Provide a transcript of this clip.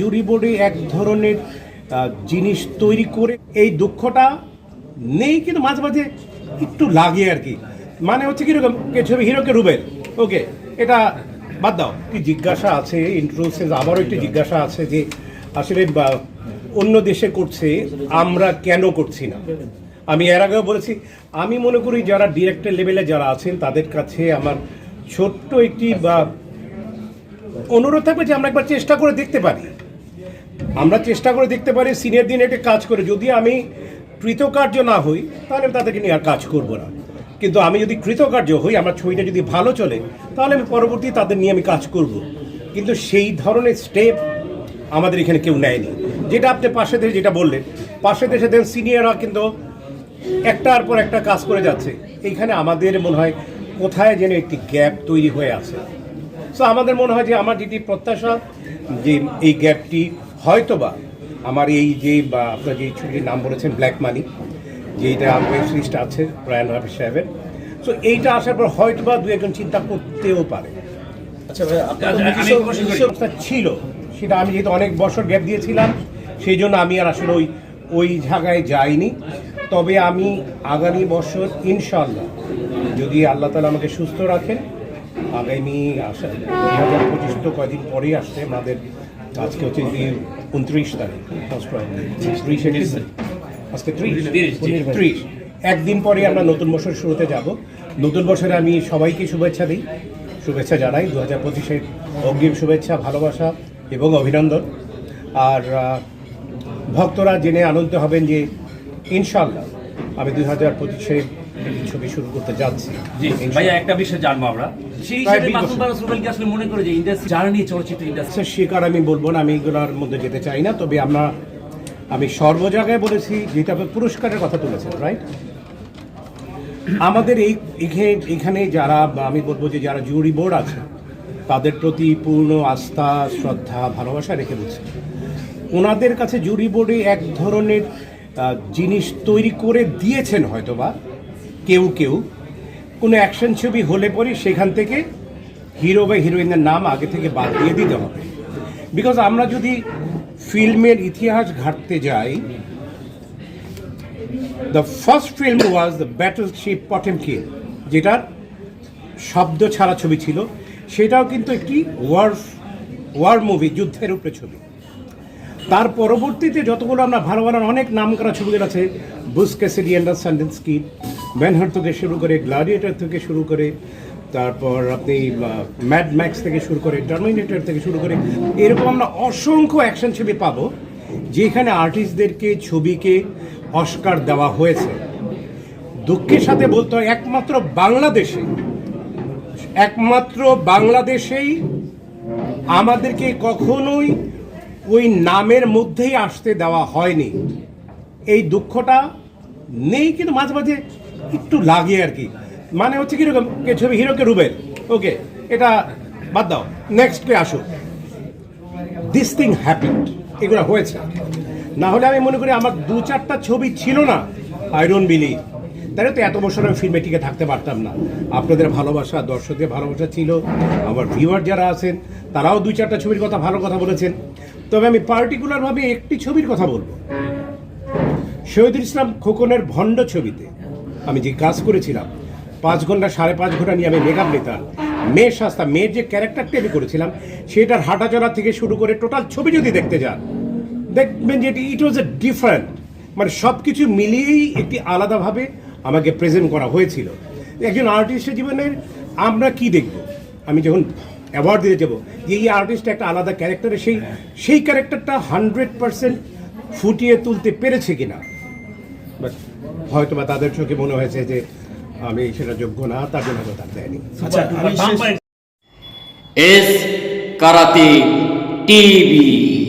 জুরি বোর্ডে এক ধরনের জিনিস তৈরি করে এই দুঃখটা নেই, কিন্তু মাঝে মাঝে একটু লাগে আর কি। মানে হচ্ছে কীরকম ছবি হিরোকে রুবেল। ওকে, এটা বাদ দাও। কি জিজ্ঞাসা আছে ইন্ট্রোসেস আবারও একটি জিজ্ঞাসা আছে যে আসলে অন্য দেশে করছে, আমরা কেন করছি না? আমি এর আগেও বলেছি, আমি মনে করি যারা ডিরেক্টর লেভেলে যারা আছেন, তাদের কাছে আমার ছোট্ট একটি, বা, অনুরোধ থাকবে যে আমরা একবার চেষ্টা করে দেখতে পারি। আমরা চেষ্টা করে দেখতে পারি সিনিয়র দিন একটা কাজ করে। যদি আমি কৃতকার্য না হই, তাহলে তাদেরকে নিয়ে আর কাজ করব না। কিন্তু আমি যদি কৃতকার্য হই, আমার ছবিটা যদি ভালো চলে, তাহলে আমি পরবর্তী তাদের নিয়ে আমি কাজ করব। কিন্তু সেই ধরনের স্টেপ আমাদের এখানে কেউ নেয়নি। যেটা আপনি পাশে দেশে যেটা বললেন, পাশে দেশে দেন সিনিয়ররা কিন্তু একটার পর একটা কাজ করে যাচ্ছে। এইখানে আমাদের মনে হয় কোথায় যেন একটি গ্যাপ তৈরি হয়ে আছে। সো আমাদের মনে হয় যে আমার যেটি প্রত্যাশা, যে এই গ্যাপটি হয়তোবা আমার এই যে বা আপনার যে ছবিটির নাম বলেছেন ব্ল্যাক মানি যেটা ওয়েব সিরিজটা আছে প্রয়াণ হাফিজ সাহেবের সো এইটা আসার পর হয়তোবা দু একজন চিন্তা করতেও পারে। আচ্ছা ভাই অবস্থা ছিল? সেটা আমি যেহেতু অনেক বছর গ্যাপ দিয়েছিলাম সেই জন্য আমি আর আসলে ওই ওই জায়গায় যাইনি। তবে আমি আগামী বছর ইনশাল্লাহ যদি আল্লাহ তালা আমাকে সুস্থ রাখেন আগামী আসা দুই হাজার পঁচিশ তো কয়দিন পরেই আসছে আমাদের আজকে হচ্ছে যে উনত্রিশ তারিখ। ত্রিশে। আজকে ত্রিশ। তিরিশ, একদিন পরে আমরা নতুন বছর শুরুতে যাব। নতুন বছরে আমি সবাইকে শুভেচ্ছা দিই। শুভেচ্ছা জানাই। দু হাজার পঁচিশের অগ্রিম শুভেচ্ছা ভালোবাসা এবং অভিনন্দন। আর ভক্তরা জেনে আনন্দ হবেন যে ইনশাল্লাহ আমি দু হাজার পঁচিশে ছবি শুরু করতে যাচ্ছি। জি ভাইয়া একটা বিষয় জানব আমরা। সেই হিসেবে বিশ মাসুদ রুবেলকে আসলে মনে করে যে ইন্ডাস্ট্রি জার্নি চলচ্চিত্র ইন্ডাস্ট্রি আচ্ছা শিকার আমি বলব না আমি এগুলোর মধ্যে যেতে চাই না তবে আমরা আমি সর্ব জায়গায় বলেছি যেটা আপনি পুরস্কারের কথা তুলেছেন রাইট আমাদের এই এখানে যারা আমি বলব যে যারা জুরি বোর্ড আছে তাদের প্রতি পূর্ণ আস্থা শ্রদ্ধা ভালোবাসা রেখে বলছি। ওনাদের কাছে জুরি বোর্ডে এক ধরনের জিনিস তৈরি করে দিয়েছেন হয়তোবা কেউ কেউ কোনো অ্যাকশন ছবি হলে পরে সেখান থেকে হিরো বা হিরোইনের নাম আগে থেকে বাদ দিয়ে দিতে হবে। বিকজ আমরা যদি ফিল্মের ইতিহাস ঘাটতে যাই the first film was the battleship Potemkin যেটার শব্দ ছাড়া ছবি ছিল। সেটাও কিন্তু একটি ওয়ার ওয়ার মুভি যুদ্ধের উপরে ছবি। তার পরবর্তীতে যতগুলো আমরা ভালো ভালো অনেক নাম করা ছবিগুলো আছে বুস ক্যাসিডি সান্ডেন্সকি ম্যানহার থেকে শুরু করে গ্লাডিয়েটর থেকে শুরু করে, তারপর আপনি ম্যাড ম্যাক্স থেকে শুরু করে, টার্মিনেটর থেকে শুরু করে, এরকম আমরা অসংখ্য অ্যাকশন ছবি পাবো, যেখানে আর্টিস্টদেরকে, ছবিকে অস্কার দেওয়া হয়েছে। দুঃখের সাথে বলতে হয়, একমাত্র বাংলাদেশে, একমাত্র বাংলাদেশেই আমাদেরকে কখনোই ওই নামের মধ্যেই আসতে দেওয়া হয়নি। এই দুঃখটা নেই, কিন্তু মাঝে মাঝে একটু লাগে আর কি। মানে হচ্ছে কীরকম ছবি হিরোকে রুবেল। ওকে, এটা বাদ দাও। নেক্সটে আসুক দিস থিং হ্যাপেন্ড এগুলো হয়েছে। না হলে আমি মনে করি আমার দু চারটা ছবি ছিল না আই ডোন্ট বিলিভ তাহলে তো এত বছর আমি ফিল্মে টিকে থাকতে পারতাম না। আপনাদের ভালোবাসা, দর্শকদের ভালোবাসা ছিল। আমার ভিউয়ার যারা আছেন, তারাও দুই চারটা ছবির কথা ভালো কথা বলেছেন। তবে আমি পার্টিকুলারভাবে একটি ছবির কথা বলব। শহীদুল ইসলাম খোকনের ভণ্ড ছবিতে আমি যে কাজ করেছিলাম, পাঁচ ঘণ্টা সাড়ে পাঁচ ঘণ্টা নিয়ে আমি মেকআপ নিতাম, মেয়ের সাস্তা মেয়ের যে ক্যারেক্টারটি আমি করেছিলাম, সেটার হাঁটাচলা থেকে শুরু করে টোটাল ছবি যদি দেখতে যান, দেখবেন যে ইট ওয়াজ এ ডিফারেন্ট মানে সব কিছু মিলিয়েই একটি আলাদাভাবে আমাকে প্রেজেন্ট করা হয়েছিল। একজন আর্টিস্টের জীবনের আমরা কি দেখব? আমি যখন অ্যাওয়ার্ড দিতে যাব যে এই আর্টিস্ট একটা আলাদা ক্যারেক্টারে সেই সেই ক্যারেক্টারটা হান্ড্রেড পারসেন্ট ফুটিয়ে তুলতে পেরেছে কিনা। বাট হয়তো বা তাদের চোখে মনে হয়েছে যে আমি সেটা যোগ্য না তার জন্য তার দেয়নি। আচ্ছা বাম্পার এস কারাতে টিভি।